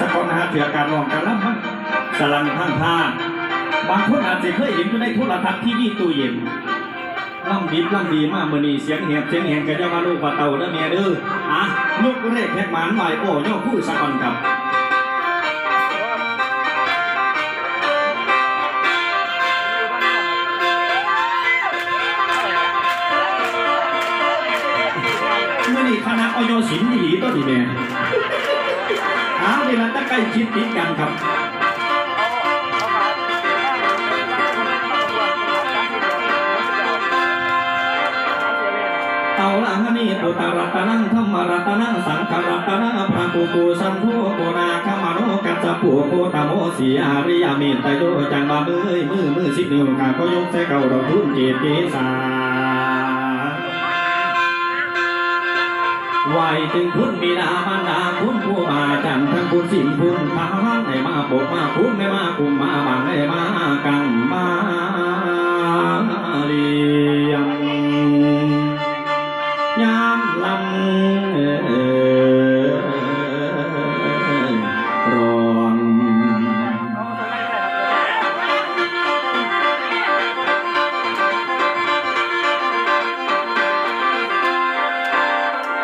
สักคนนะฮะเถื่อการลองการล่ำมันสลังทั้งท่าบางคนอาจจะเคยเห็นอยู่ในโทรทัศน์ที่นี่ตู้เย็นล่ำดิบล่ำดีมากมือนีเสียงเหียบเสียงเหียนกันจะมาลูกว่าเต่าเด้อเมียเด้ออะลูกเรกแค่หมานหน่อยโอ้ย่อผู้สักคนครับเมื่อนี้คณะออยศิลป์ดีๆก็ดีแน่ อาเวลาตะใกล้ชิดติดกันครับเอาละฮะนี่อุตรัตนังธรรมรัตนังสังขรัตนังพระกุกุสันโธโกนาคามโนกัจจปูโคตโมสีอาริยเมตตโยจังบามือมือมือสิบนิ้วข้าก็ยกใส่เก่าดอกทุนเจตเกษา ไหวถึงคุณบิดามารดาคุณผู้มาจันทั้งคุณสิ่งคุณพาวังให้มาปกมาคุณไม่มาคุมมาบังให้มากังมาลี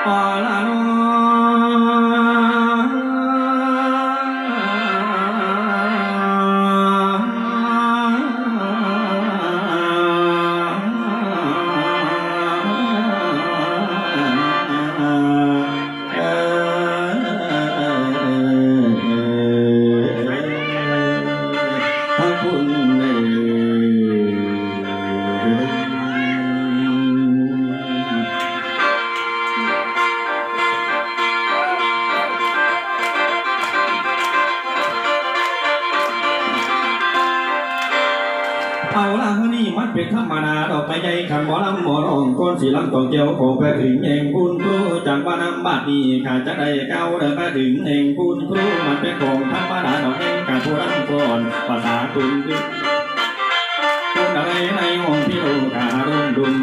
ป มันเป็นธรรมดาดอกไม้ใหญ่ขันหมอลำหมอร้องก้นสีลำตองเจียวโคไปถึงเองคุณครูจังบ้านำบาดนี้ข้าจะได้เก้าเดินไปถึงเองคุณครูมันเป็นของธรรมดาดอกเองการผู้รำก่อนภาษาคุณคื อคุณอะไรในห้องพี่โลกาดงดุม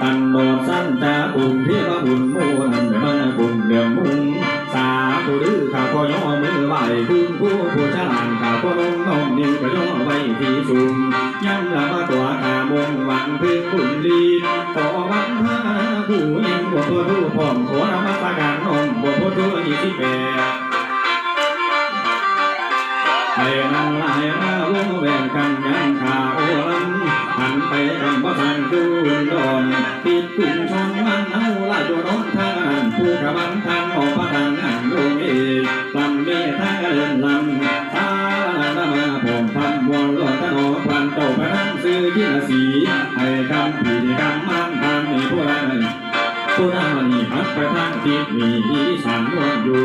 ตันโดสั้นตาปุ่มเพียบบุญมูนันมันปุ่มเดือมมุงสาธุดื้อข้าก็ย่อมือไหวคุณผู้ผู้ฉลาดข้าก็น้องน้องนิ้วก็ย่อไว้ที่สูงย้ำละมาตัวกามงหวันเพึ่งบุญลีต่อวันพระผู้เองบวชผู้พร้อมขอนมัสการนมบวชผู้ยี่สิแปดให้นั่งลายมาวงแหวนกันยังางเดินลำตาลามาผมทำวนหลอดตะโนพันโตพระนั่งซื้อยินสีให้คำผีคำมันทำมีผู้ใดผู้นั้นมันนี่พัดไปทางทิศมีอีสานรวมอยู่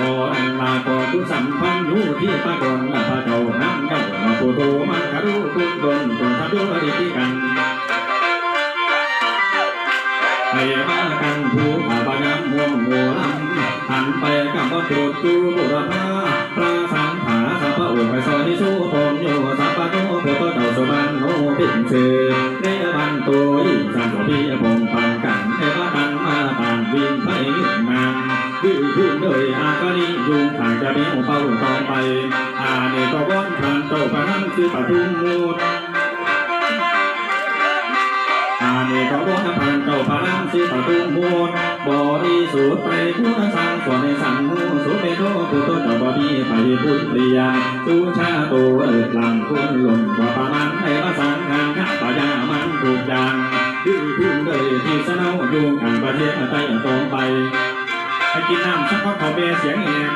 ก่ออันลาก่อทุสัมพันธ์รู้ที่ปากรละพระเจ้าน้ำเจ้ามาผู้โตมันคารุคุณตนตนทับยุริที่กันให้มากันผู้ขาบานำม่วงหัวลำหันไปกับวัตถุจูบุรพา พระสังขาสัพพะอุไปซอยที่สู้ผมโยสัพพะโนโพธิ์เจ้าสุบันโนติเสือในบันตัวยิ่งสันตัวพี่ผมปังกันเอวาตันมาต่างวินไปยึดนางคือขึ้นโดยอากานิยุงต่างจะเป็นเป้าต่อไป อาเนกวันทานโตปะนังคือปทุมมูลอาเนกวันพันเจ้าพระนามสิปทุมมูลบริสุทธิ์ไปพุทธสังส่วนในสังมู ไปพุทธเรียาตูชาโตเอิดลำคุณลงกว่าประมาณในภาษางานขัปยามันถูกจังคือพึ่งเลยที่สนาวยุงกันประเทศไต่ตรงไปให้กินน้ำสักพักขอเบเสียงเอง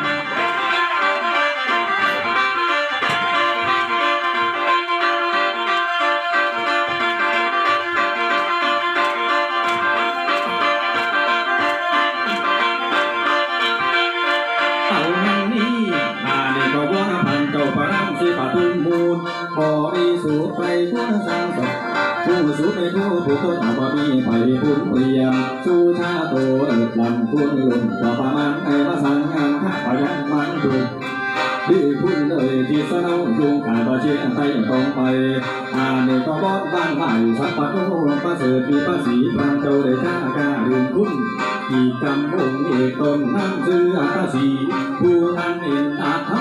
ไปพุทธสังสดผู้สุไปผู้ผู้ต้นอาบมีไปพุทธเรียมสู่ชาโตเอิดลำคุณลุนต่อประมาณไอ้ภาษางานข้าพยังมันถูกดื้อคุณเลยที่สนาวยุงขาบาเชียนไทยตรงไปอาเนกบอบ้านใหม่สัพพะโนประเสริฐมีภาษีพรานเจ้าได้ชาการืนคุณที่กำวงเอกตนนั่งซื้ออัตสีผู้นั้นเห็นอาจท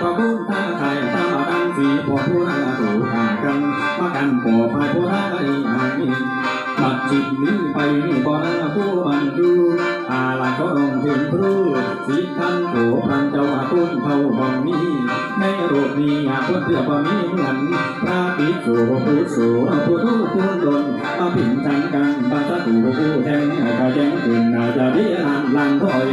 พระบุญท่าไทยตามมาดัง สีพอผู้นาถูกขากันมากันปอภายผู้นาก็ดีหายบัดจิตนี้ไปนี่บ่นาผู้มันดูอาลัยก็ลงถึงครูสีทันโถพันเจ้าอาตุ้นเท่าบ่มีในโรดนี้อาคนเพื่อบ่มีเหมือนพระปิสุผู้สูผู้ทุกผู้ดนมาผินทันกันบาสถูผู้แทงกะแจงขึ้นอาจะเรียนลังถอย